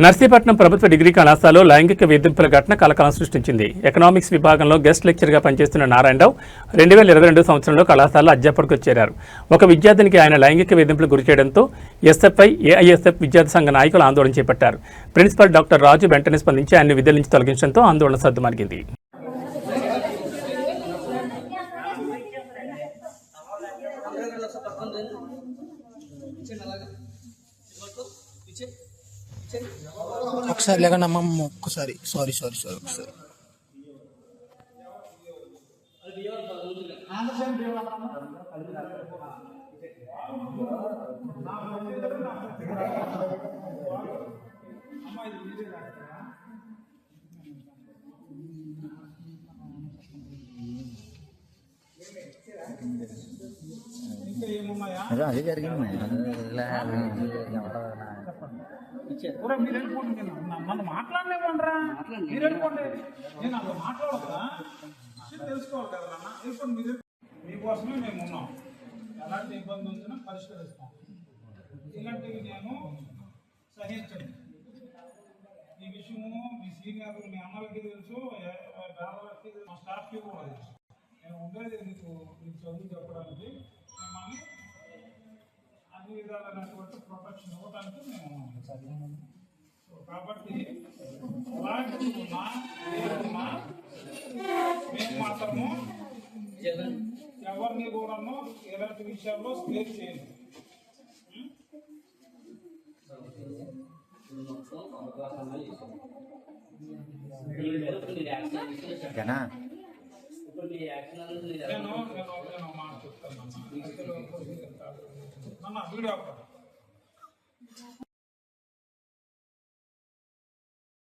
నర్సీపట్నం ప్రభుత్వ డిగ్రీ కళాశాలలో లైంగిక వేధింపుల ఘటన కలకలం సృష్టించింది. ఎకనామిక్స్ విభాగంలో గెస్ట్ లెక్చర్గా పనిచేస్తున్న నారాయణరావు రెండు వేల ఇరవై రెండు సంవత్సరంలో కళాశాలలో అధ్యాపకుడికి చేరారు. ఒక విద్యార్థినికి ఆయన లైంగిక వేధింపులు గురి చేయడంతో ఎస్ఎఫ్ఐ ఏఐఎస్ఎఫ్ విద్యార్థి సంఘ నాయకులు ఆందోళన చేపట్టారు. ప్రిన్సిపల్ డాక్టర్ రాజు వెంటనే స్పందించి ఆయన విధుల నుంచి తొలగించడంతో ఆందోళన సద్దుమణిగింది ఒకసారి లేకుండా అమ్మమ్మ ఒక్కసారి సారీ సారీ సారీ ఒకసారి Thank you. అదే అదే జరిగింది. నన్ను మాట్లాడలేమంటారా మీరు వెళ్ళిపోండి నేను అసలు మాట్లాడదా విషయం తెలుసుకోవాలి కదా నాన్న. వెళ్ళిపోండి మీరు మీకోసమే మేము ఉన్నాం. ఎలాంటి ఇబ్బంది ఉంచినా పరిష్కరిస్తాం. ఇలాంటివి నేను సహించండి ఈ విషయము మీ సీనియర్లు మీ అమ్మలకి తెలుసు మా స్టాఫ్కి కూడా తెలుసు. నేను ఉండేది మీకు మీకు చదువు చెప్పడానికి. విధాలైనటువంటి ప్రొటెక్షన్ ఇవ్వడానికి మేము. సో కాబట్టి అలాంటి ఏదున్నా మేము మాత్రము ఎవరిని కూడాను ఎలాంటి విషయాల్లో స్పేర్ నేను నేను నేను మాట చెప్తాను. мажора.